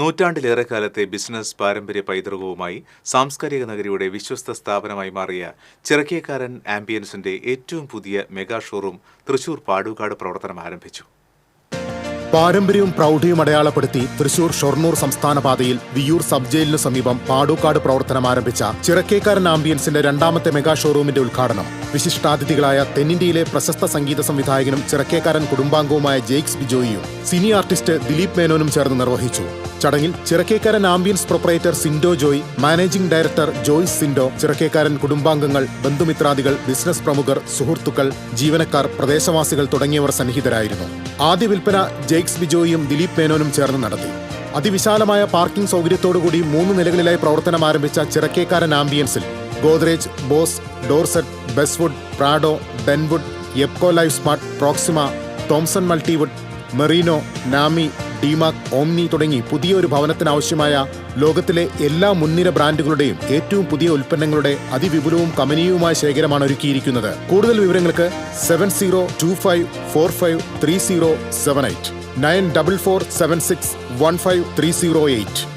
നൂറ്റാണ്ടിലേറെ കാലത്തെ ബിസിനസ് പാരമ്പര്യ പൈതൃകവുമായി സാംസ്കാരിക നഗരിയുടെ വിശ്വസ്ത സ്ഥാപനമായി മാറിയ ചിറക്കേക്കാരൻ ആംബിയൻസിന്റെ ഏറ്റവും പുതിയ മെഗാ ഷോറൂം തൃശൂർ പാടുകാട് പ്രവർത്തനം ആരംഭിച്ചു. പാരമ്പര്യവും പ്രൗഢിയും അടയാളപ്പെടുത്തി തൃശൂർ ഷൊർണൂർ സംസ്ഥാന പാതയിൽ വിയൂർ സബ് ജയിലിനു സമീപം പാടൂക്കാട് പ്രവർത്തനം ആരംഭിച്ച ചിറക്കേക്കാരൻ ആംബിയൻസിന്റെ രണ്ടാമത്തെ മെഗാ ഷോറൂമിന്റെ ഉദ്ഘാടനം. വിശിഷ്ടാതിഥികളായ തെന്നിന്ത്യയിലെ പ്രശസ്ത സംഗീത സംവിധായകനും ചിറക്കേക്കാരൻ കുടുംബാംഗവുമായ ജെയ്ക്സ് ബിജോയിയും സിനി ആർട്ടിസ്റ്റ് ദിലീപ് മേനോനും ചേർന്ന് നിർവഹിച്ചു. ചടങ്ങിൽ Chirakkekaran ambience proprietor Sindo Joy managing director Joyce Sindo Chirakkekaran കുടുംബാംഗങ്ങൾ ബന്ധുമിത്രാദികൾ ബിസിനസ് പ്രമുഖർ സുഹൃത്തുക്കൾ ജീവനക്കാർ പ്രദേശവാസികൾ തുടങ്ങിയവർ സന്നിഹിതരായിരുന്നു. ആദ്യ വിൽപ്പന ജെയ്ക്സ് ബിജോയിയും ദിലീപ് മേനോനും ചേർന്ന് നടത്തി. അതിവിശാലമായ പാർക്കിംഗ് സൗകര്യത്തോടുകൂടി മൂന്ന് നിലകളിലായി പ്രവർത്തനം ആരംഭിച്ച Chirakkekkaran ആംബിയൻസിൽ Godrej Bose Dorset Beswood Prado Denwood Epco life smart Proxima Thomson Multiwood Merino Nami Dimac Omni തുടങ്ങി പുതിയൊരു ഭവനത്തിനാവശ്യമായ ലോകത്തിലെ എല്ലാ മുൻനിര ബ്രാൻഡുകളുടെയും ഏറ്റവും പുതിയ ഉൽപ്പന്നങ്ങളുടെ അതിവിപുലവും കമനീയവുമായ ശേഖരമാണ് ഒരുക്കിയിരിക്കുന്നത്. കൂടുതൽ വിവരങ്ങൾക്ക് seven zero two five four five three zero seven eight nine double four seven six one five three zero eight